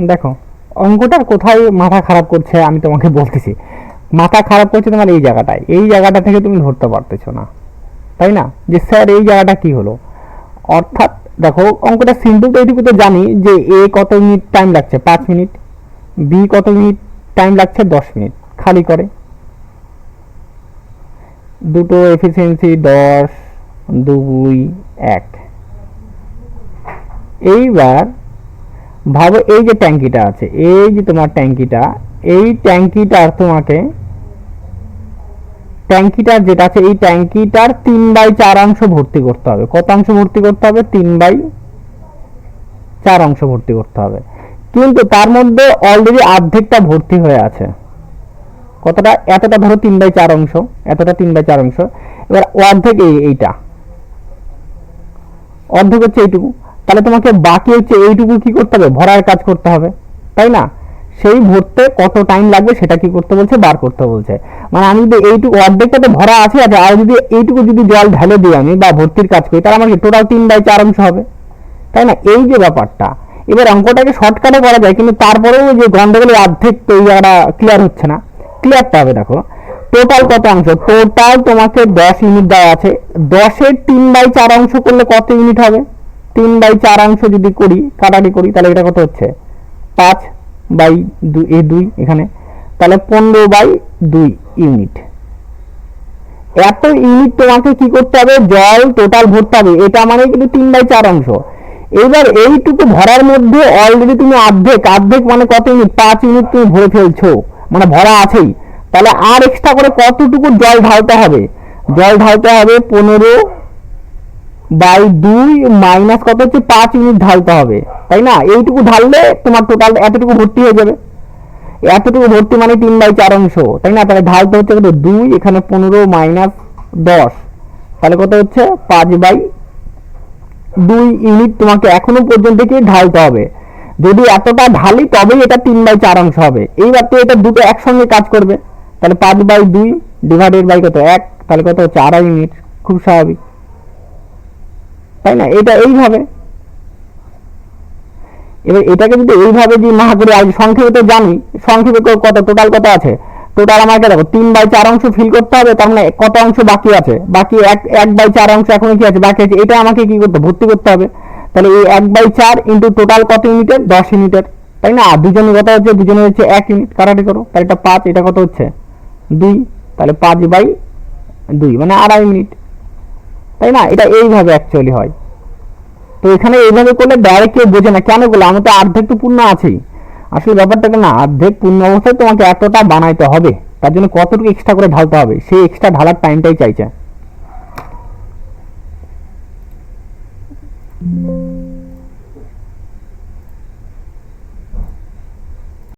দেখো অঙ্কটার কোথায় মাথা খারাপ করছে আমি তোমাকে বলতেছি। মাথা খারাপ করছে তোমার এই জায়গাটায়। এই জায়গাটা থেকে তুমি ধরতে পারতেছো না। তাই না? যে স্যার এই জায়গাটা কি হলো? অর্থাৎ দেখো, অঙ্কটা সিম্পল তো এইটুকু তো জানি যে এ কত মিনিট টাইম লাগছে? পাঁচ মিনিট। বি কত মিনিট টাইম লাগছে? দশ মিনিট। খালি করে। দুটো এফিসিয়েন্সি দশ, দুই, এক। এইবার ভাবো এই যে ট্যাঙ্কিটা আছে, এই যে তোমার ট্যাঙ্কিটা, এই ট্যাঙ্কিটার তোমাকে, ট্যাঙ্কিটার যেটা আছে, এই ট্যাঙ্কিটার তিন বাই চার অংশ ভর্তি করতে হবে। কত অংশ ভর্তি করতে হবে? তিন বাই চার অংশ ভর্তি করতে হবে। কিন্তু তার মধ্যে অলরেডি অর্ধেকটা ভর্তি হয়ে আছে। কতটা? এতটা ধরো তিন বাই চার অংশ, এতটা তিন বাই চার অংশ। এবার অর্ধেক এই, এইটা। অর্ধেক হচ্ছে এইটুকু। তাহলে তোমাকে বাকি হচ্ছে এইটুকু কি করতে হবে? ভরার কাজ করতে হবে। তাই না? সেই ভরতে কত টাইম লাগবে সেটা কি করতে বলছে, বার করতে বলছে। মানে আমি যদি এইটুকু অর্ধেকটাতে ভরা আছে আছে আর যদি এইটুকু যদি জল ঢেলে দিই আমি বা ভর্তির কাজ করি, তাহলে আমার কি টোটাল তিন বাই চার অংশ হবে। তাই না? এই যে ব্যাপারটা। এবার অঙ্কটাকে শর্টকাটে করা যায়, কিন্তু তারপরেও যে গন্ডগোলের অর্ধেক তো এই জায়গাটা ক্লিয়ার হচ্ছে না। ক্লিয়ারটা হবে, দেখো। টোটাল কত অংশ? টোটাল তোমাকে দশ ইউনিট দেওয়া আছে। দশের তিন বাই চার অংশ করলে কত ইউনিট হবে? তিন বাই চার অংশ যদি করি, কাটাটি করি, তাহলে এটা কত হচ্ছে? পাঁচ বাই দুই এ দুই এখানে। তাহলে পনেরো বাই দুই ইউনিট। এত ইউনিট তোমাকে কি করতে হবে? জল টোটাল ভরতে হবে। এটা মানে কিন্তু তিন বাই চার অংশ। এবার এইটুকু ভরার মধ্যে অলরেডি তুমি অর্ধেক। অর্ধেক মানে কত ইউনিট? পাঁচ ইউনিট তুমি ভরে ফেলছো। মানে ভরা আছেই। তাহলে আর এক্সট্রা করে কতটুকু জল ঢালতে হবে? জল ঢালতে হবে পনেরো বাই দুই মাইনাস কত হচ্ছে? পাঁচ ইউনিট ঢালতে হবে। তাই না? এইটুকু ঢাললে তোমার টোটাল এতটুকু ভর্তি হয়ে যাবে। এতটুকু ভর্তি মানে তিন বাই চার অংশ। তাই না? তাহলে ঢালতে হচ্ছে কত? দুই, এখানে পনেরো মাইনাস দশ। তাহলে কত হচ্ছে? পাঁচ বাই দুই ইউনিট তোমাকে এখনও পর্যন্ত কি ঢালতে হবে। যদি এতটা ঢালি তবেই এটা তিন বাই চার অংশ হবে। এইবার তো এটা দুটো একসঙ্গে কাজ করবে। তাহলে পাঁচ বাই দুই ডিভাইডেড বাই কত? এক। তাহলে কত? হচ্ছে আড়াই ইউনিট খুব স্বাভাবিক। তাই না? এটা এইভাবে। এবার এটাকে যদি এইভাবে যদি মহা করে আর সংক্ষেপে তো জানি, সংক্ষেপে কত টোটাল কত আছে? টোটাল আমাকে দেখো, তিন বাই চার অংশ ফিল করতে হবে, তার মানে কত অংশ বাকি আছে? বাকি এক এক বাই চার অংশ এখনও কি আছে? বাকি আছে। এটা আমাকে কি করতে ভর্তি করতে হবে। তাহলে এই এক বাই চার ইন্টু টোটাল কত ইউনিটের দশ ইউনিটের তাই না? আর দুজনের কত হচ্ছে, দুজনের হচ্ছে এক ইউনিট কাটাটি করো। তাহলে এটা পাঁচ, এটা কত হচ্ছে? দুই। তাহলে পাঁচ বাই দুই মানে আড়াই মিনিট তাই না? এটা এইভাবে অ্যাকচুয়ালি হয়। তো এখানে এইভাবে করলে ডাইরেক্ট কেউ বোঝে না, কেন করলে? আমার তো অর্ধেক তো পূর্ণ আছেই। আসলে ব্যাপারটাকে না, অর্ধেক পূর্ণ অবস্থায় তোমাকে এতটা বানাইতে হবে, তার জন্য কতটুকু এক্সট্রা করে ঢালতে হবে, সেই এক্সট্রা ঢালার টাইমটাই চাইছে।